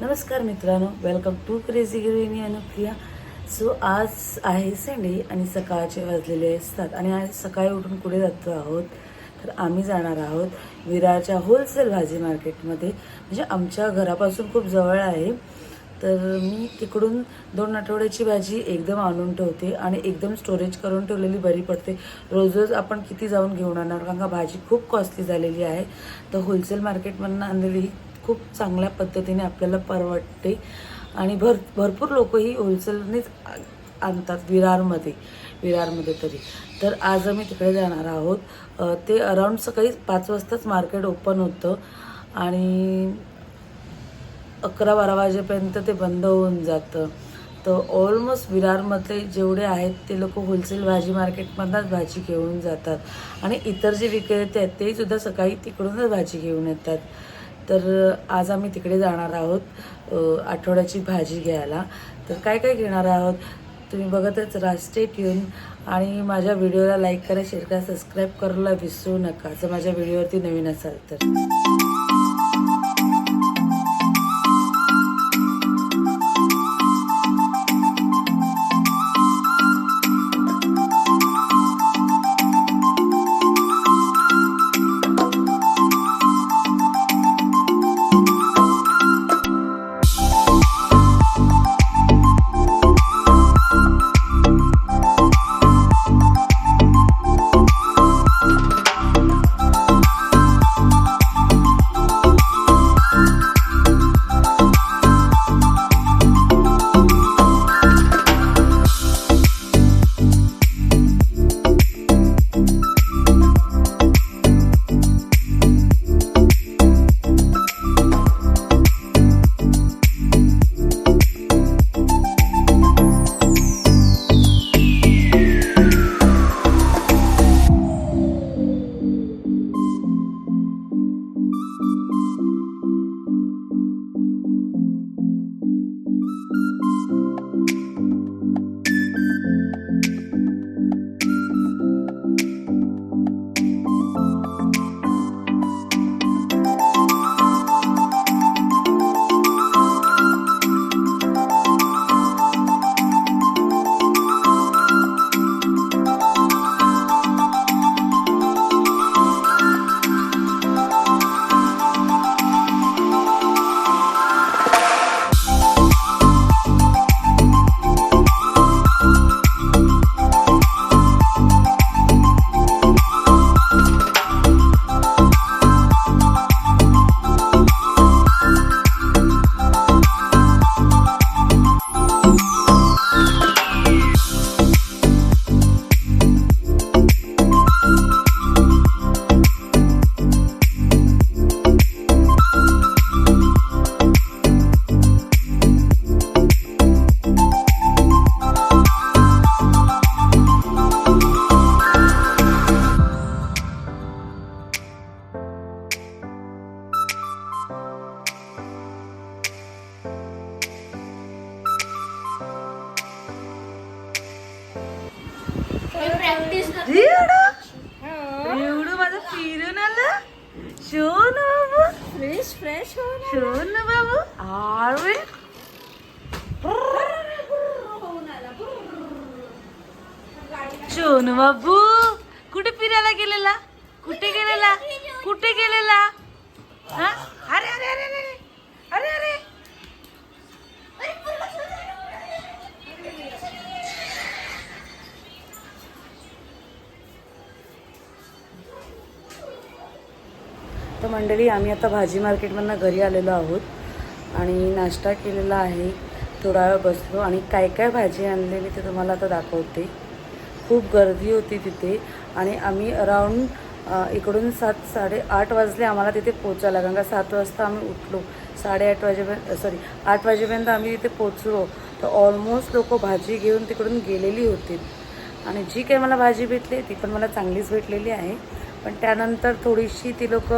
नमस्कार मित्रांनो welcome to crazy गृहिणी अनुप्रिया सो आज आहे संडे आणि सकाळचे वाजलेले असतात आणि आज सकाळी उठून कुठे जातो आहोत. तर आम्ही जाणार आहोत विरारच्या होलसेल भाजी मार्केटमध्ये म्हणजे आमच्या घरापासून खूप जवळ आहे. तर मी तिकडून दोन आठवड्याची भाजी एकदम आणून ठेवते आणि एकदम स्टोरेज करून ठेवलेली बरी पडते. रोज रोज आपण किती जाऊन घेऊन आणणार? कारण का भाजी खूप कॉस्टली झालेली आहे. तर होलसेल मार्केटमधून आणलेली ही खूप चांगल्या पद्धतीने आपल्याला परवडते. आणि भर भरपूर लोक ही होलसेलनेच आणतात विरारमध्ये विरारमध्ये तरी. तर आज आम्ही तिकडे जाणार आहोत. ते अराऊंड सकाळी पाच वाजताच मार्केट ओपन होतं. आणि अकरा बारा वाजेपर्यंत ते बंद होऊन जातं. तर ऑलमोस्ट विरारमधले जेवढे आहेत ते लोक होलसेल भाजी मार्केटमधनंच भाजी घेऊन जातात. आणि इतर जे विक्रेते आहेत ते सुद्धा सकाळी तिकडूनच भाजी घेऊन येतात. तर आज आम्ही तिकडे जाणार आहोत आठवड्याची भाजी घ्यायला. तर काय काय घेणार आहोत? तुम्ही बघतच राहा स्टेट येऊन आणि माझ्या व्हिडिओला लाईक करा शेअर करा सबस्क्राईब करायला विसरू नका. जर माझ्या व्हिडिओवरती नवीन असाल तर. प्रॅक्टिस एवढं? माझं फिरून आलं? शोन बाबू. फ्रेश फ्रेश शोन बाबू. आवे शोन बाबू. कुठे फिरायला गेलेला? कुठे गेलेला? कुठे गेलेला? हा? अरे अरे अरे. तर मंडळी आम्ही आता भाजी मार्केटमधनं घरी आलेलो आहोत आणि नाश्ता केलेला आहे थोडा वेळ बसलो आणि काय काय भाजी आणलेली ते तुम्हाला आता दाखवते. खूप गर्दी होती तिथे आणि आम्ही अराऊंड इकडून सात साडेआठ वाजले आम्हाला तिथे पोचायला कारण का सात वाजता आम्ही उठलो. साडेआठ वाजेपर्यंत सॉरी आठ वाजेपर्यंत आम्ही तिथे पोचलो तर ऑलमोस्ट लोक भाजी घेऊन तिकडून गेलेली होती. आणि जी काही मला भाजी भेटली ती पण मला चांगलीच भेटलेली आहे. पण त्यानंतर थोडीशी ती लोक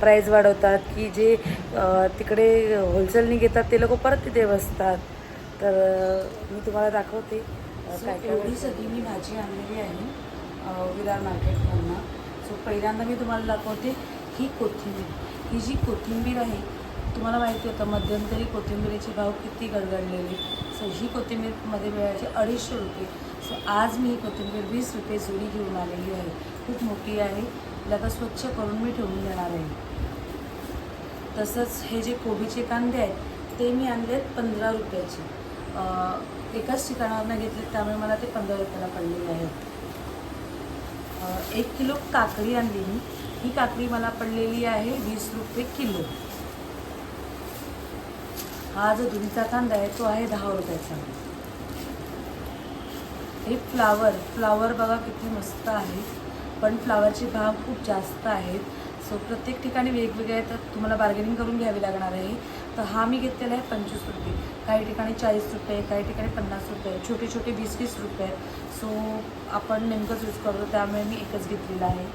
प्राईज वाढवतात की जे तिकडे होलसेलनी घेतात ते लोक परत तिथे बसतात. तर मी तुम्हाला दाखवते. काय एवढी सगळी मी भाजी आणलेली आहे विरार मार्केटमधनं. सो पहिल्यांदा मी तुम्हाला दाखवते ही कोथिंबीर. ही जी कोथिंबीर आहे तुम्हाला माहिती होतं मध्यंतरी कोथिंबिरीचे भाव किती गडगडलेले. सो ही कोथिंबीरमध्ये मिळायचे अडीचशे रुपये. सो आज मी ही कोथिंबीर वीस रुपये जुडी घेऊन आलेली आहे. खूप मोठी आहे. तिला आता स्वच्छ करून मी ठेवून देणार आहे. तसंच हे जे कोबीचे कांदे आहेत ते मी आणले आहेत पंधरा रुपयाचे. एकाच ठिकाणावरनं घेतले त्यामुळे मला ते पंधरा रुपयाला पडलेले आहेत. एक किलो काकडी आणली मी. ही काकडी मला पडलेली आहे वीस रुपये किलो. हा जो दुधीचा कांदा आहे तो आहे दहा रुपयाचा. हे फ्लावर फ्लावर बघा किती मस्त आहे. पण फ्लावरचे भाव खूप जास्त आहेत. सो प्रत्येक ठिकाणी वेगवेगळे आहेत तर तुम्हाला बार्गेनिंग करून घ्यावी लागणार आहे. तर हा मी घेतलेला आहे पंचवीस रुपये. काही ठिकाणी चाळीस रुपये काही ठिकाणी पन्नास रुपये छोटे छोटे वीस वीस रुपये. सो आपण नेमकंच यूज करतो त्यामुळे मी एकच घेतलेला आहे.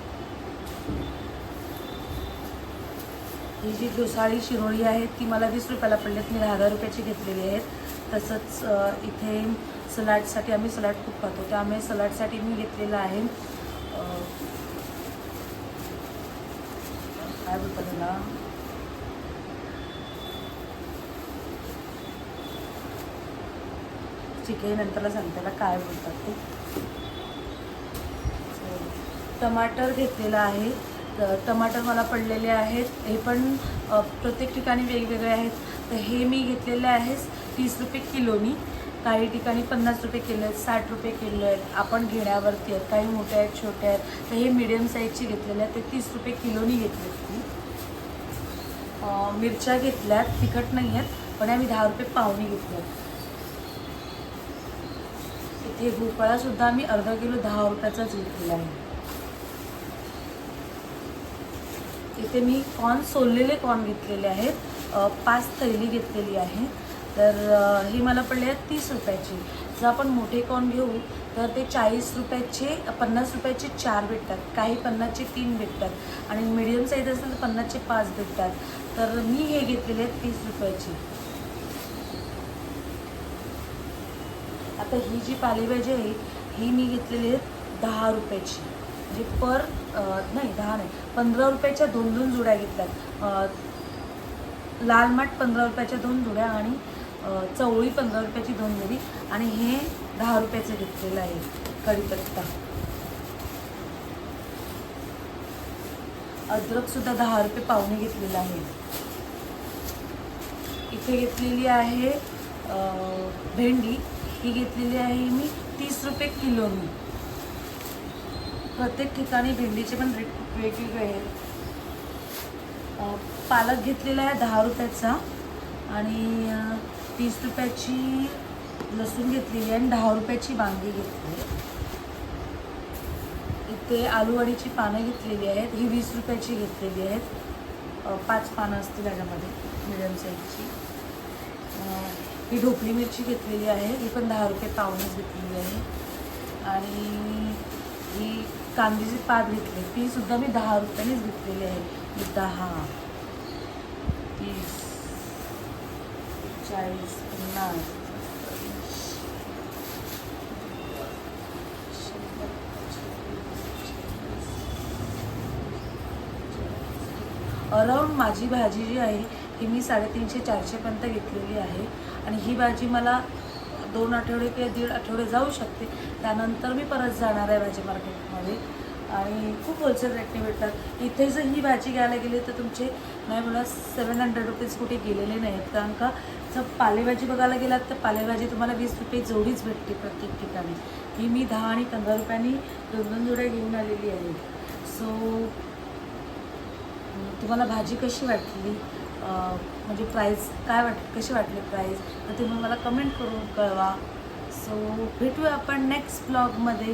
ही जी घोसाळी शिरोळी आहे ती मला वीस रुपयाला पडलेत मी दहा दहा रुपयाची घेतलेली आहेत तसंच इथे सलाडसाठी आम्ही सलाड खूप खातो. त्यामुळे सलाडसाठी मी घेतलेला आहे. काय बोलतात त्याला ठीक आहे नंतरला सांगते त्याला काय बोलतात ते. टमाटर घेतलेलं आहे. टमाटर मला पडलेले आहेत. हे पण प्रत्येक ठिकाणी वेगवेगळे आहेत. तर हे मी घेतलेले आहेत तीस रुपये किलोनी. काही ठिकाणी पन्नास रुपये किलो आहेत साठ रुपये किलो आहेत. आपण घेण्यावरती आहेत. काही मोठे आहेत छोटे आहेत. तर हे मिडियम साईजची घेतलेले आहेत. ते तीस रुपये किलोनी घेतलेत मी मिरच्या घेतल्यात तिखट नाही आहेत. पण आम्ही दहा रुपये पाहुणी घेतल्यात इथे भोपळासुद्धा आम्ही अर्धा किलो दहा रुपयाचाच घेतलेला आहे. इथे मी कॉर्न सोललेले कॉर्न घेतलेले आहेत. पाच थैली घेतलेली आहे. तर ही मला पडले आहेत तीस रुपयाची. जर आपण मोठे कॉन घेऊ तर ते चाळीस रुपयाचे पन्नास रुपयाचे चार भेटतात. काही पन्नासचे तीन भेटतात. आणि मिडियम साईज असेल तर पन्नासचे पाच भेटतात. तर मी हे घेतलेले आहेत तीस रुपयाची. आता ही जी पालेभाजी आहे ही मी घेतलेली आहेत दहा रुपयाची. म्हणजे पर नाही दहा नाही पंधरा रुपयाच्या दोन दोन जुड्या घेतल्यात. लाल माठ पंधरा रुपयाच्या दोन जुड्या आणि चवळी पंधरा रुपयाची दोन जुडी आणि हे दहा रुपयाचं घेतलेलं आहे कढीपत्ता. अद्रकसुद्धा दहा रुपये पाहुणे घेतलेलं आहे. इथे घेतलेली आहे भेंडी. ही घेतलेली आहे मी तीस रुपये किलोनी प्रत्येक ठिकाणी भेंडीचे पण रेट खूप वेगवेगळे आहेत. पालक घेतलेला आहे दहा रुपयाचा आणि तीस रुपयाची लसूण घेतलेली आहे आणि दहा रुपयाची वांगी घेतली आहे. इथे आलूवडीची पानं घेतलेली आहेत. ही वीस रुपयाची घेतलेली आहेत. पाच पानं असतील याच्यामध्ये मिडियम साईजची ही ढोकळी मिरची घेतलेली आहे. ही पण दहा रुपये पावणीच घेतलेली आहे. आणि ही कांद्याची पात घेतली ती सुद्धा मी दहा रुपयानेच घेतलेली आहे. दहा तीस चाळीस पन्नास अराऊंड माझी भाजी जी आहे ही मी साडेतीनशे चारशेपर्यंत घेतलेली आहे. आणि ही भाजी मला दोन आठवडे किंवा दीड आठवडे जाऊ शकते. त्यानंतर मी परत जाणार आहे भाजी मार्केटमध्ये. आणि खूप होलसेल रेटने भेटतात. इथे जर ही भाजी घ्यायला गेली तर तुमचे नाही मला सेवन हंड्रेड रुपीज कुठे गेलेले नाहीत. कारण का जर पालेभाजी बघायला गेलात तर पालेभाजी तुम्हाला वीस रुपये जोडीच भेटते प्रत्येक ठिकाणी. ही मी दहा आणि पंधरा रुपयांनी दोन दोन जोड्या घेऊन आलेली आहे. सो तुम्हाला भाजी कशी वाटली? म्हणजे प्राईस काय वाट कशी वाटली प्राईस तर तुम्ही मला कमेंट करून कळवा. सो भेटूया आपण नेक्स्ट ब्लॉगमध्ये